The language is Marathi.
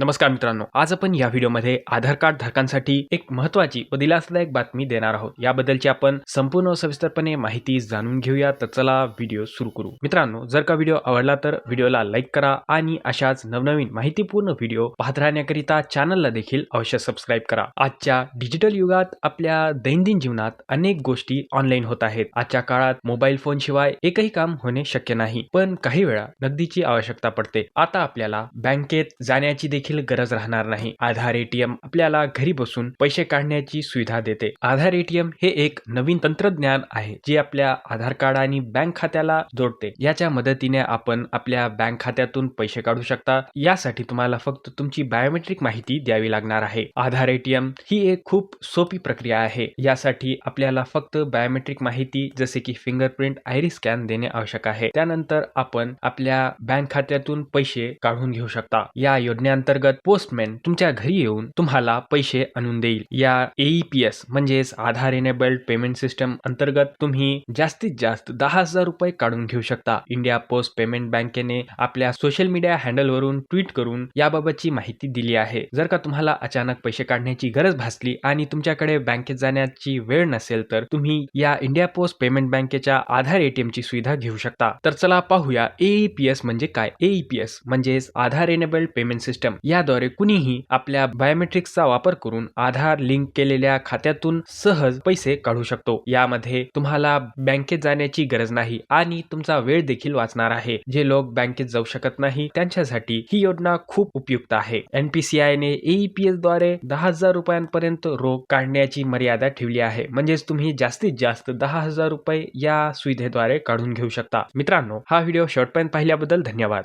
नमस्कार मित्रांनो आज आपण या व्हिडिओमध्ये आधार कार्ड धारकांसाठी एक महत्वाची व दिलासदायक बातमी देणार आहोत. याबद्दलची आपण संपूर्ण सविस्तरपणे माहिती जाणून घेऊया तर चला व्हिडिओ सुरू करू. मित्रांनो जर का व्हिडिओ आवडला तर व्हिडिओला लाईक करा आणि अशाच नवनवीन माहितीपूर्ण व्हिडिओ पाहत राहण्याकरिता चॅनलला देखील अवश्य सबस्क्राईब करा. आजच्या डिजिटल युगात आपल्या दैनंदिन जीवनात अनेक गोष्टी ऑनलाईन होत आहेत. आजच्या काळात मोबाईल फोन शिवाय एकही काम होणे शक्य नाही पण काही वेळा नगदीची आवश्यकता पडते. आता आपल्याला बँकेत जाण्याची देखील देखील गरज राहणार नाही. आधार एटीएम आपल्याला घरी बसून पैसे काढण्याची सुविधा देते. आधार एटीएम हे एक नवीन तंत्रज्ञान आहे जे आपल्या आधार कार्ड आणि बँक खात्याला जोडते. याच्या मदतीने आपण आपल्या बँक खात्यातून पैसे काढू शकता. यासाठी तुम्हाला फक्त तुमची बायोमेट्रिक माहिती द्यावी लागणार आहे. आधार एटीएम ही एक खूप सोपी प्रक्रिया आहे. यासाठी आपल्याला फक्त बायोमेट्रिक माहिती जसे की फिंगरप्रिंट आयरी स्कॅन देणे आवश्यक आहे. त्यानंतर आपण आपल्या बँक खात्यातून पैसे काढून घेऊ शकता. या योजनेअंतर्गत पोस्टमॅन तुमच्या घरी येऊन तुम्हाला पैसे आणून देईल. या एईपीएस म्हणजेच आधार एनेबल्ड पेमेंट सिस्टम अंतर्गत तुम्ही जास्तीत जास्त दहा हजार रुपये काढून घेऊ शकता. इंडिया पोस्ट पेमेंट बँकेने आपल्या सोशल मीडिया हँडलवरून ट्विट करून याबाबतची माहिती दिली आहे. जर का तुम्हाला अचानक पैसे काढण्याची गरज भासली आणि तुमच्याकडे बँकेत जाण्याची वेळ नसेल तर तुम्ही या इंडिया पोस्ट पेमेंट बँकेच्या आधार एटीएम ची सुविधा घेऊ शकता. तर चला पाहूया एईपीएस म्हणजे काय? एईपीएस म्हणजेच आधार एनेबल्ड पेमेंट सिस्टम याद्वारे कुणीही आपल्या बायोमेट्रिक्सचा वापर करून आधार लिंक केलेल्या खात्यातून सहज पैसे काढू शकतो. यामध्ये तुम्हाला बँकेत जाण्याची गरज नाही आणि तुमचा वेळ देखील वाचणार आहे. जे लोक बँकेत जाऊ शकत नाही त्यांच्यासाठी ही योजना खूप उपयुक्त आहे. एनपीसीआय ने एईपीएसद्वारे दहा हजार रुपयांपर्यंत रोख काढण्याची मर्यादा ठेवली आहे. म्हणजेच तुम्ही जास्तीत जास्त दहा हजार रुपये या सुविधेद्वारे काढून घेऊ शकता. मित्रांनो हा व्हिडिओ शेवटपर्यंत पाहिल्याबद्दल धन्यवाद.